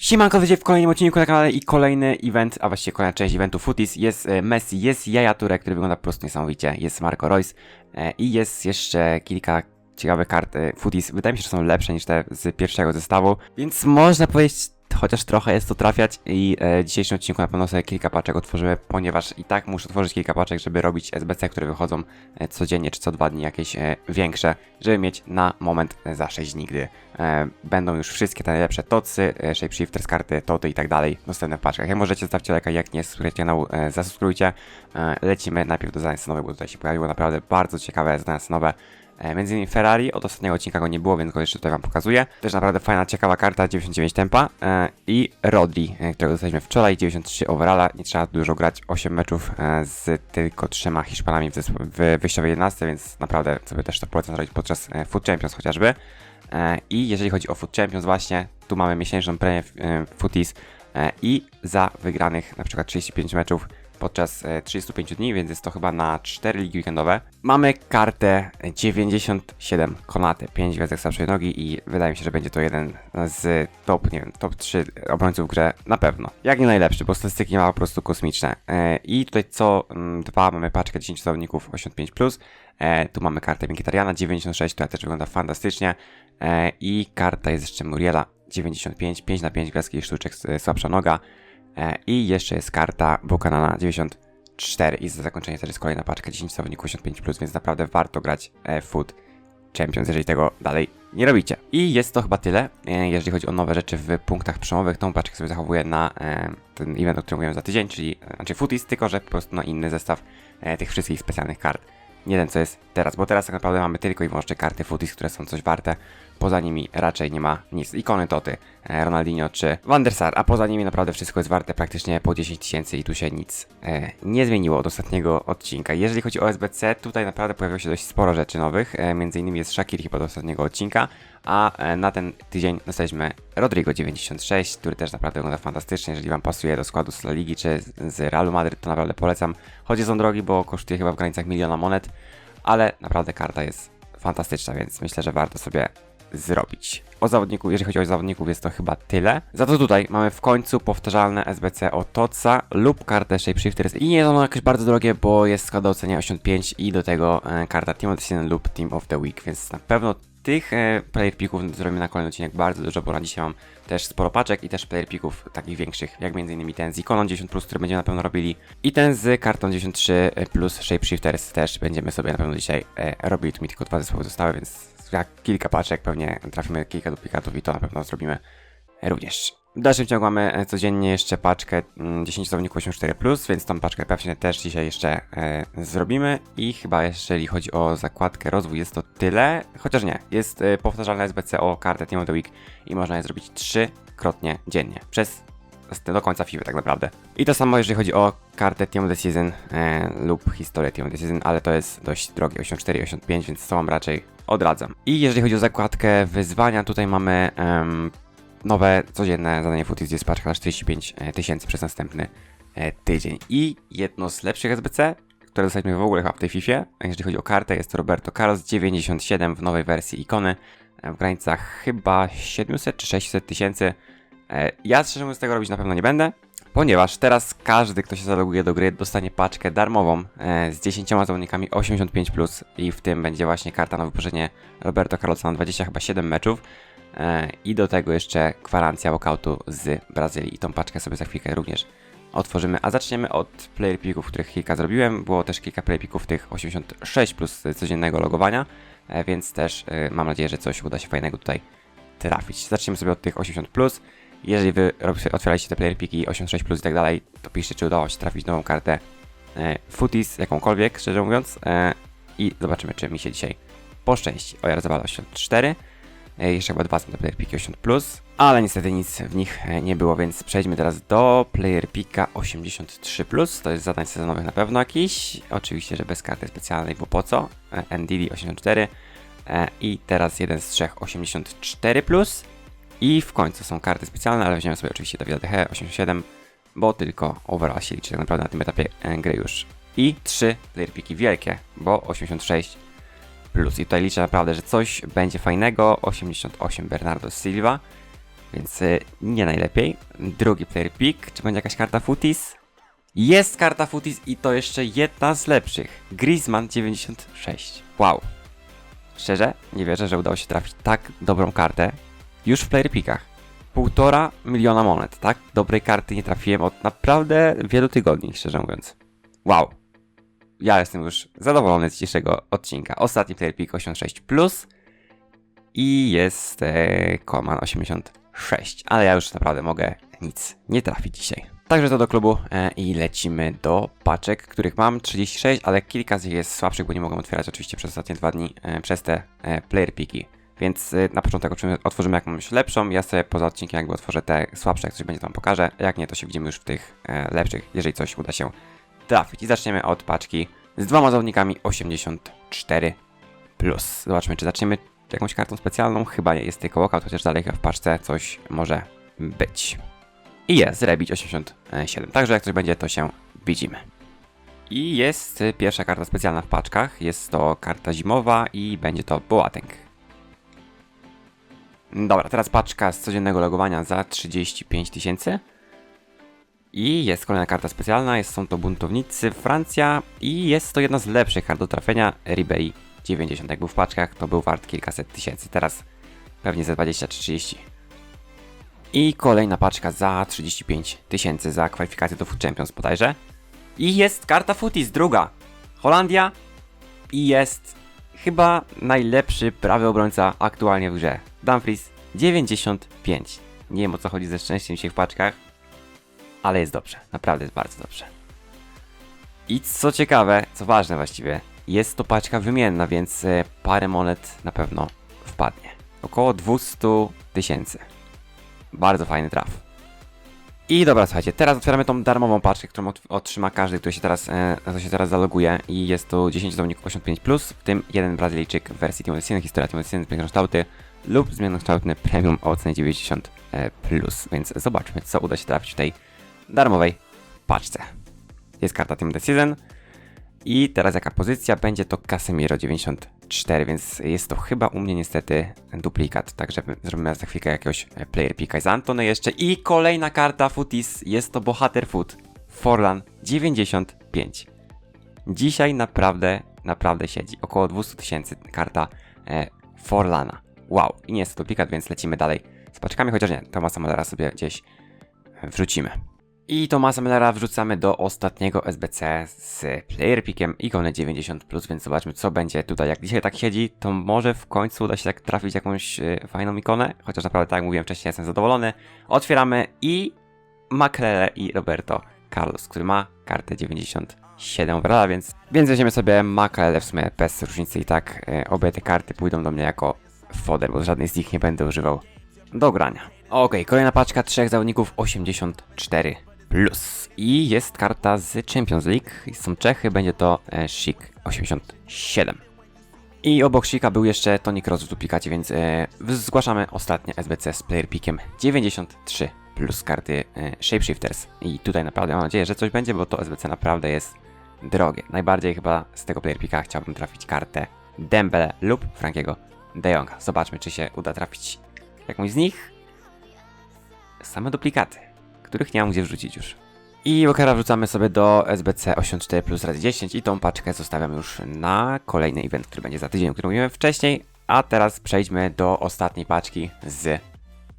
Siemanko, witajcie w kolejnym odcinku na kanale i kolejny event, a właściwie kolejna część eventu Footies. Jest e, Messi, jest Jaja Touré, który wygląda po prostu niesamowicie, jest Marco Royce i jest jeszcze kilka ciekawych kart e, Footies. Wydaje mi się, że są lepsze niż te z pierwszego zestawu, więc można powiedzieć, chociaż trochę jest to trafiać i e, w dzisiejszym odcinku na pewno sobie kilka paczek otworzymy, ponieważ i tak muszę otworzyć kilka paczek, żeby robić SBC, które wychodzą e, codziennie czy co dwa dni jakieś e, większe, żeby mieć na moment za 6 dni, gdy e, będą już wszystkie te najlepsze tocy, e, shapeshifters, karty, toty i tak dalej dostępne w paczkach. Jak możecie zostawcie lajka, jak nie subskrybujecie kanału, e, zasubskrybujcie. Lecimy najpierw do zadań scenowych, bo tutaj się pojawiło naprawdę bardzo ciekawe zadania scenowe. E, Między innymi Ferrari, od ostatniego odcinka go nie było, więc go jeszcze tutaj wam pokazuję. Też naprawdę fajna, ciekawa karta, 99 tempa. E, I Rodri, e, którego dostaliśmy wczoraj, 93 overalla. Nie trzeba dużo grać, 8 meczów z tylko trzema Hiszpanami w, w wyjściowej 11, więc naprawdę sobie też to polecam zrobić podczas Food Champions chociażby. I jeżeli chodzi o Food Champions właśnie, tu mamy miesięczną premię Footies i za wygranych na przykład 35 meczów podczas e, 35 dni, więc jest to chyba na 4 ligi weekendowe. Mamy kartę 97 Konate, 5 gwiazdek słabszej nogi i wydaje mi się, że będzie to jeden z top, nie wiem, top 3 obrońców w grze na pewno. Jak nie najlepszy, bo statystyki ma po prostu kosmiczne. E, I tutaj co mm, dwa mamy paczkę 10 zawodników 85+. Plus. E, tu mamy kartę Mkhitarjana 96, która też wygląda fantastycznie. E, I karta jest jeszcze Muriela 95, 5 na 5 gwiazdki sztuczek e, słabsza noga. E, I jeszcze jest karta Buchanana 94 i za zakończenie też jest kolejna paczka 10 zawodników 85+, więc naprawdę warto grać e, Food Champions, jeżeli tego dalej nie robicie. I jest to chyba tyle, e, jeżeli chodzi o nowe rzeczy w punktach przełomowych. Tą paczkę sobie zachowuję na ten event, o którym mówiłem za tydzień, czyli znaczy Footies, tylko że po prostu na inny zestaw tych wszystkich specjalnych kart. Nie ten, co jest teraz, bo teraz tak naprawdę mamy tylko i wyłącznie karty Footies, które są coś warte. Poza nimi raczej nie ma nic. Ikony Toty, e, Ronaldinho czy Van der Sar, a poza nimi naprawdę wszystko jest warte praktycznie po 10 tysięcy i tu się nic e, nie zmieniło od ostatniego odcinka. Jeżeli chodzi o SBC, tutaj naprawdę pojawiło się dość sporo rzeczy nowych. E, między innymi jest Shakir chyba do ostatniego odcinka, a e, na ten tydzień dostaliśmy Rodrigo 96, który też naprawdę wygląda fantastycznie. Jeżeli Wam pasuje do składu z La Ligi czy z- Realu Madryt, to naprawdę polecam. Choć jest on drogi, bo kosztuje chyba w granicach miliona monet, ale naprawdę karta jest fantastyczna, więc myślę, że warto sobie zrobić. O zawodniku, jeżeli chodzi o zawodników, jest to chyba tyle. Za to tutaj mamy w końcu powtarzalne SBC o Toca lub kartę Shapeshifters i nie jest ono jakieś bardzo drogie, bo jest składa ocenia 85 i do tego e, karta Team of the Season lub Team of the Week, więc na pewno tych e, player picków zrobimy na kolejny odcinek bardzo dużo, bo na dzisiaj mam też sporo paczek i też player picków takich większych, jak innymi ten z ikoną 10 plus, który będziemy na pewno robili i ten z kartą 93 plus Shapeshifters też będziemy sobie na pewno dzisiaj e, robili. Tu mi tylko dwa zespoły zostały, więc jak kilka paczek pewnie trafimy kilka duplikatów i to na pewno zrobimy również. W dalszym ciągu mamy e, codziennie jeszcze paczkę mm, 10 zawodników 84+, więc tą paczkę pewnie też dzisiaj jeszcze e, zrobimy. I chyba jeżeli chodzi o zakładkę rozwój jest to tyle, chociaż nie. Jest e, powtarzalna SBC o kartę Team of the Week i można je zrobić trzykrotnie dziennie. Przez do końca FIBY tak naprawdę. I to samo jeżeli chodzi o kartę Team of the Season e, lub historię Team of the Season, ale to jest dość drogie, 84 i 85, więc to wam raczej odradzam. I jeżeli chodzi o zakładkę wyzwania, tutaj mamy nowe codzienne zadanie gdzie jest paczka na 45 tysięcy przez następny e, tydzień. I jedno z lepszych SBC, które dostaliśmy w ogóle chyba w tej FIFA, jeżeli chodzi o kartę, jest to Roberto Carlos 97 w nowej wersji ikony, e, w granicach chyba 700 czy 600 tysięcy. E, Ja szczerze mówiąc tego robić na pewno nie będę, ponieważ teraz każdy, kto się zaloguje do gry, dostanie paczkę darmową e, z 10 zawodnikami 85+, i w tym będzie właśnie karta na wypożyczenie Roberto Carlosa na 20 chyba 7 meczów. E, I do tego jeszcze gwarancja walkoutu z Brazylii. I tą paczkę sobie za chwilkę również otworzymy. A zaczniemy od player picków, których kilka zrobiłem. Było też kilka player picków tych 86 plus codziennego logowania, e, więc też e, mam nadzieję, że coś uda się fajnego tutaj trafić. Zaczniemy sobie od tych 80 plus. Jeżeli wy otwieraliście te player piki 86 plus i tak dalej, to piszcie, czy udało się trafić nową kartę Footies, jakąkolwiek, szczerze mówiąc. I zobaczymy, czy mi się dzisiaj poszczęści. Ojarzewala 84. E, Jeszcze chyba dwa są te player piki 80+, plus, ale niestety nic w nich e, nie było, więc przejdźmy teraz do player pika 83+, plus. to jest zadań sezonowych na pewno jakiś, oczywiście, że bez karty specjalnej, bo po co, E, NDD 84 E, i teraz jeden z trzech 84+, plus. i w końcu są karty specjalne, ale weźmiemy sobie oczywiście Dawida DH 87, bo tylko overall się liczy tak naprawdę na tym etapie gry już. I trzy player piki wielkie, bo 86 plus. I tutaj liczę naprawdę, że coś będzie fajnego. 88 Bernardo Silva, więc y, nie najlepiej. Drugi player pick, czy będzie jakaś karta Futis? Jest karta Futis i to jeszcze jedna z lepszych. Griezmann 96. Wow. Szczerze, nie wierzę, że udało się trafić tak dobrą kartę już w player pickach. Półtora miliona monet, tak? Dobrej karty nie trafiłem od naprawdę wielu tygodni, szczerze mówiąc. Wow. Ja jestem już zadowolony z dzisiejszego odcinka. Ostatni player pick 86+. Plus i jest e, Coman 86, ale ja już naprawdę mogę nic nie trafić dzisiaj. Także to do klubu e, i lecimy do paczek, których mam 36, ale kilka z nich jest słabszych, bo nie mogę otwierać oczywiście przez ostatnie dwa dni e, przez te e, player piki. Więc e, na początek otworzymy jakąś lepszą, ja sobie poza odcinkiem jakby otworzę te słabsze, jak coś będzie tam pokażę, jak nie to się widzimy już w tych e, lepszych, jeżeli coś uda się trafić. I zaczniemy od paczki z dwoma zawodnikami 84+. Plus. Zobaczmy, czy zaczniemy jakąś kartą specjalną. Chyba nie jest tylko walkout, chociaż dalej w paczce coś może być. I jest Rebić 87. Także jak coś będzie, to się widzimy. I jest pierwsza karta specjalna w paczkach. Jest to karta zimowa i będzie to Boateng. Dobra, teraz paczka z codziennego logowania za 35 tysięcy. I jest kolejna karta specjalna, jest, są to buntownicy Francja i jest to jedna z lepszych kart do trafienia Ribery 90. Jak był w paczkach, to był wart kilkaset tysięcy, teraz pewnie za 20 czy 30. I kolejna paczka za 35 tysięcy za kwalifikację do Food Champions bodajże. I jest karta Footies, druga. Holandia i jest chyba najlepszy prawy obrońca aktualnie w grze. Dumfries 95. Nie wiem o co chodzi ze szczęściem się w paczkach, ale jest dobrze, naprawdę jest bardzo dobrze. I co ciekawe, co ważne właściwie, jest to paczka wymienna, więc e, parę monet na pewno wpadnie. Około 200 tysięcy. Bardzo fajny traf. I dobra, słuchajcie, teraz otwieramy tą darmową paczkę, którą ot- otrzyma każdy, który się teraz, e, na to się teraz zaloguje. I jest to 10 zawodników 85+, w tym jeden Brazylijczyk w wersji Team Season, historia Team Season, zmiennokształty lub zmiennokształtny premium o cenie 90+. E, plus. więc zobaczmy, co uda się trafić w tej darmowej paczce. Jest karta Team Season. I teraz jaka pozycja? Będzie to Casemiro 94, więc jest to chyba u mnie niestety duplikat. Także zrobimy za chwilkę jakiegoś e, player picka z Antony jeszcze. I kolejna karta Footis, jest to bohater Foot. Forlan 95. Dzisiaj naprawdę, naprawdę siedzi. Około 200 tysięcy karta e, Forlana. Wow, i nie jest to duplikat, więc lecimy dalej z paczkami, chociaż nie, Tomasa Mullera sobie gdzieś wrzucimy. I Tomasa Millera wrzucamy do ostatniego SBC z player pickiem ikony 90+, więc zobaczmy co będzie tutaj. Jak dzisiaj tak siedzi, to może w końcu uda się tak trafić jakąś y, fajną ikonę, chociaż naprawdę tak jak mówiłem wcześniej jestem zadowolony. Otwieramy i Makrele i Roberto Carlos, który ma kartę 97 overalla, więc, więc weźmiemy sobie Makrele w sumie bez różnicy i tak y, obie te karty pójdą do mnie jako foder, bo żadnej z nich nie będę używał do grania. Okej, kolejna paczka trzech zawodników 84 plus. I jest karta z Champions League. Są Czechy, będzie to e, Schick 87. I obok Shika był jeszcze Toni Kroos w duplikacie, więc e, zgłaszamy ostatnie SBC z player pickiem 93 plus karty e, Shapeshifters. I tutaj naprawdę mam nadzieję, że coś będzie, bo to SBC naprawdę jest drogie. Najbardziej chyba z tego player picka chciałbym trafić kartę Dembele lub Frankiego De Jonga. Zobaczmy, czy się uda trafić jakąś z nich. Same duplikaty których nie mam gdzie wrzucić już. I Walkera wrzucamy sobie do SBC 84 plus razy 10 i tą paczkę zostawiam już na kolejny event, który będzie za tydzień, o którym mówiłem wcześniej. A teraz przejdźmy do ostatniej paczki z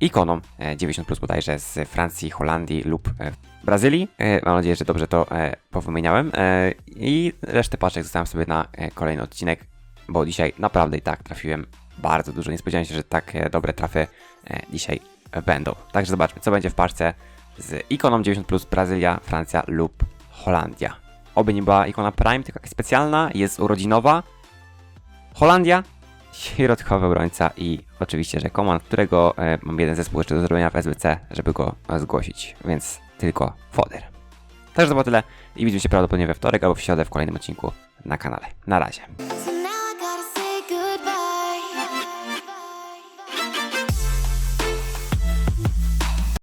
ikoną e, 90 plus bodajże z Francji, Holandii lub e, Brazylii. E, Mam nadzieję, że dobrze to e, powymieniałem. E, I resztę paczek zostawiam sobie na e, kolejny odcinek, bo dzisiaj naprawdę i tak trafiłem bardzo dużo. Nie spodziewałem się, że tak e, dobre trafy e, dzisiaj będą. Także zobaczmy, co będzie w paczce z ikoną 90 plus Brazylia, Francja lub Holandia. Oby nie była ikona Prime, tylko specjalna, jest urodzinowa. Holandia, środkowy obrońca i oczywiście, że Command, którego e, mam jeden zespół jeszcze do zrobienia w SBC, żeby go e, zgłosić, więc tylko foder. Także to było tyle i widzimy się prawdopodobnie we wtorek albo w środę w kolejnym odcinku na kanale. Na razie.